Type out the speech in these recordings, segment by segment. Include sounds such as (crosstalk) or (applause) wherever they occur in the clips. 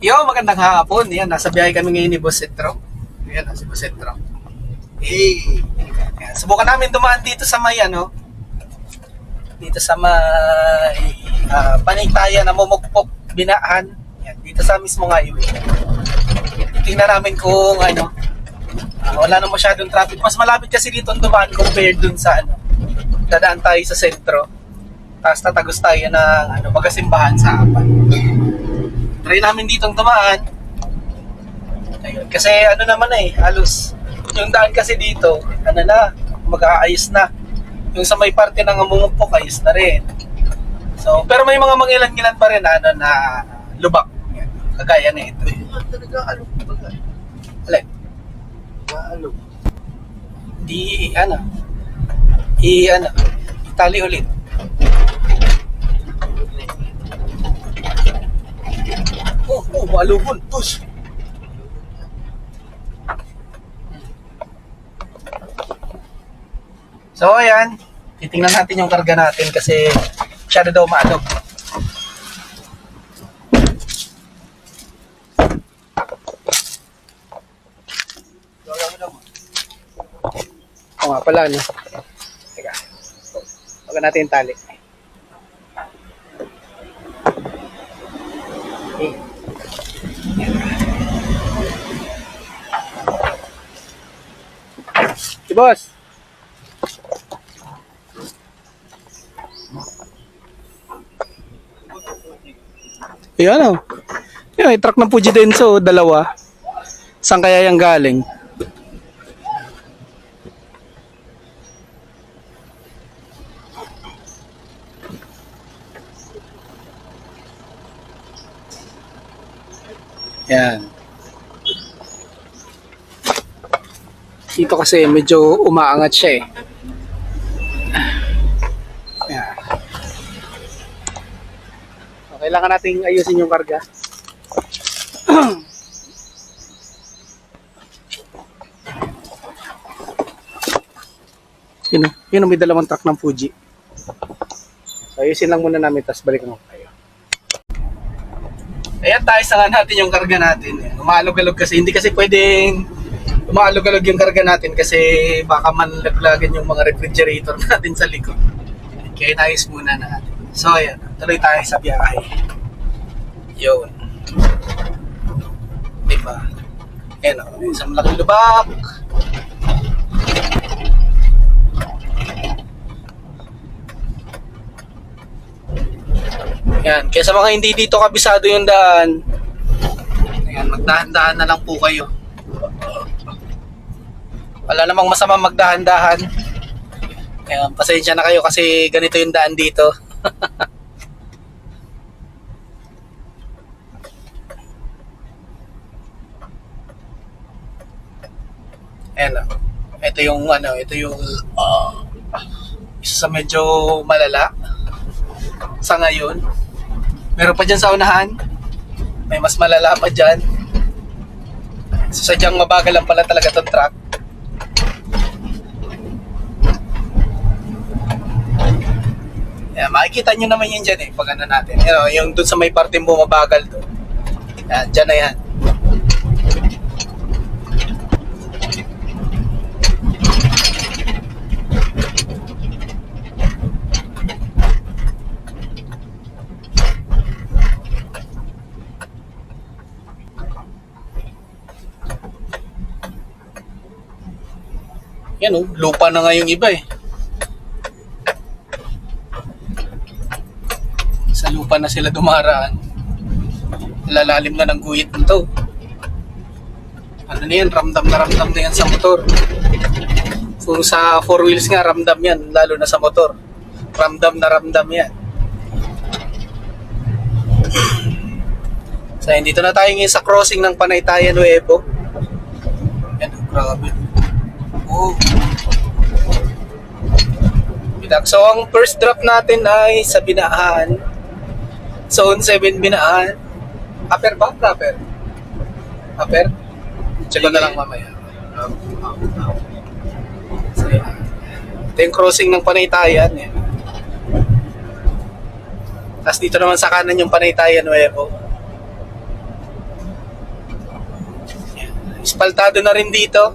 Yo, magandang hapon. Yan, nasa biyahe kami ngayon ni Boss Etro. Yan, si Boss Etro. Hey! Subukan namin dumaan dito sa may ano, dito sa may uh, panaytaya na mumugpok binaan. Yan, dito sa mismo highway. Tingnan namin kung ano, ah, wala na masyadong traffic. Mas malapit kasi dito ang dumaan compared dun sa ano, dadaan tayo sa sentro. Tapos tatagos tayo ng ano, magasimbahan sa apat. Try namin ditong tumaan. Ayun. Kasi ano naman eh, halos yung daan kasi dito, ano na, mag-aayos na. Yung sa may parte ng umumupok, ayos na rin. So, pero may mga mangilan-ngilan pa rin ano, na lubak. Kagaya na ito. Talaga ano ba? Alay, Ano? di, ano, i, ano, itali ulit. Oh, malubon. Push. So, ayan. Titingnan natin yung karga natin kasi masyado daw maalog. Oo nga pala, no? Teka. Huwag natin yung tali. Boss. Yan o. Yan, may truck ng Fuji Denso, dalawa. Saan kaya yung galing? Yan. Dito kasi medyo umaangat siya eh. Yan. So, kailangan nating ayusin yung karga. (clears throat) yun. Yun may dalawang truck ng Fuji. So, ayusin lang muna namin, tapos balikan ko kayo. Ayan tayo sa natin yung karga natin. Umalog-alog kasi. Hindi kasi pwedeng umalog-alog yung karga natin kasi baka manlaglagan yung mga refrigerator (laughs) natin sa likod. Kaya inayos muna natin. So ayan, tuloy tayo sa biyahe. Yun. Diba? Ayan o, isang malaking lubak. Yan, kaya sa mga hindi dito kabisado yung daan, ayan, magdahan-dahan na lang po kayo. Wala namang masama magdahan-dahan. Ayan, pasensya na kayo kasi ganito yung daan dito. (laughs) Ayan. Ito yung ano, ito yung ah, isa sa medyo malala sa ngayon. Meron pa dyan sa unahan. May mas malala pa dyan. Sadyang mabagal lang pala talaga itong truck. Yeah, makikita nyo naman yun dyan eh, pag ano natin. You know, yung dun sa may parte bumabagal doon. Yan, dyan na yan. Yan oh, lupa na nga yung iba eh. Lupa na sila dumaraan. Lalalim na ng guhit nito. Ano na yan, ramdam na ramdam na yan sa motor. Kung sa four wheels nga, ramdam yan, lalo na sa motor. Ramdam na ramdam yan. So, dito na tayo ngayon sa crossing ng Panaytayan Nuevo. Yan, oh, grabe. Oh. So, ang first drop natin ay sa Binaan. Zone 7 Binaan. Upper ba? Upper? Upper? Check ko na lang mamaya. So, yan. Ito yung crossing ng Panaytayan. Yan. Tapos dito naman sa kanan yung Panaytayan Nuevo. Aspaltado na rin dito.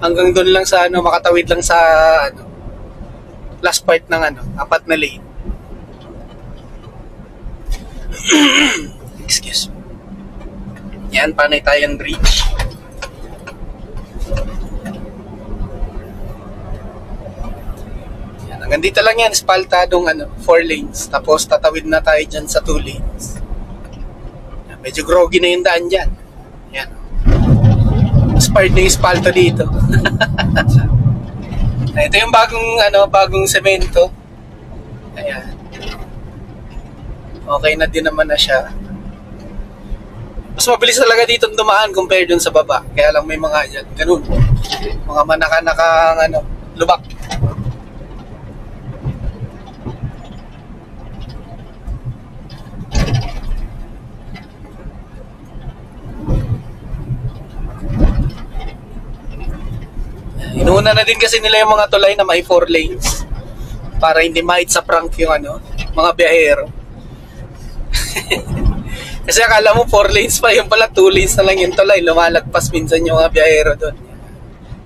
Hanggang doon lang sa ano, makatawid lang sa ano, last part ng ano, apat na lane. (coughs) Excuse me. Yan, panay tayong bridge. Yan, hanggang dito lang yan, espaltadong ano, 4 lanes. Tapos tatawid na tayo dyan sa 2 lanes. Medyo groggy na yung daan dyan. Yan. Expired na yung espalto dito. (laughs) Ito yung bagong ano, bagong semento. Ayan. Okay na din naman na siya. Mas mabilis talaga dito dumaan compare dun sa baba. Kaya lang may mga yan, ganun. Mga manaka-naka, ano, lubak. Inuuna na din kasi nila yung mga tulay na may 4 lanes para hindi mahit sa prank yung ano, mga biyahero. (laughs) kasi akala mo 4 lanes pa, yung pala 2 lanes na lang yung tulay, lumalagpas minsan yung mga doon.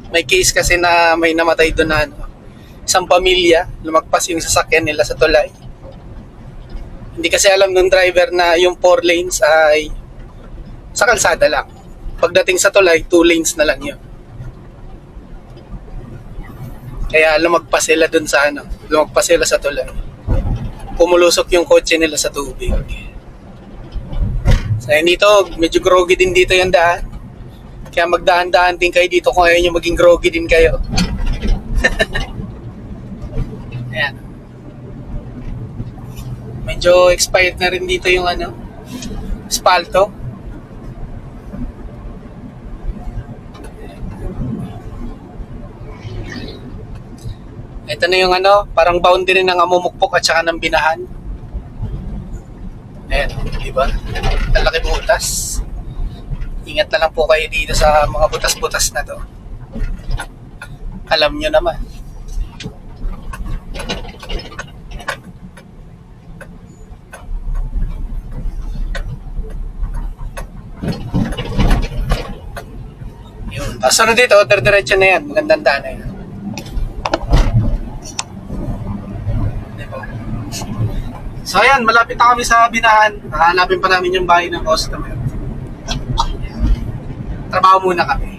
May case kasi na may namatay doon na ano, isang pamilya, lumagpas yung sasakyan nila sa tulay. Hindi kasi alam ng driver na yung 4 lanes ay sa kalsada lang. Pagdating sa tulay, 2 lanes na lang yun. Kaya lumagpas sila dun sa ano, lumagpas sila sa tulay. Pumulusok yung kotse nila sa tubig. So yun dito, medyo groggy din dito yung daan. Kaya magdaan-daan din kayo dito kung ayaw nyo maging groggy din kayo. (laughs) Ayan. Medyo expired na rin dito yung ano, spalto. Ito na yung ano, parang boundary ng amumukpok at saka ng binahan. Ayan, di ba? Ang laki butas. Ingat na lang po kayo dito sa mga butas-butas na to. Alam nyo naman. Yun. Tapos ano dito, diretso na yan. Magandang daan na yan. So ayan, malapit na kami sa binahan. Hahanapin pa namin yung bahay ng customer. Trabaho muna kami.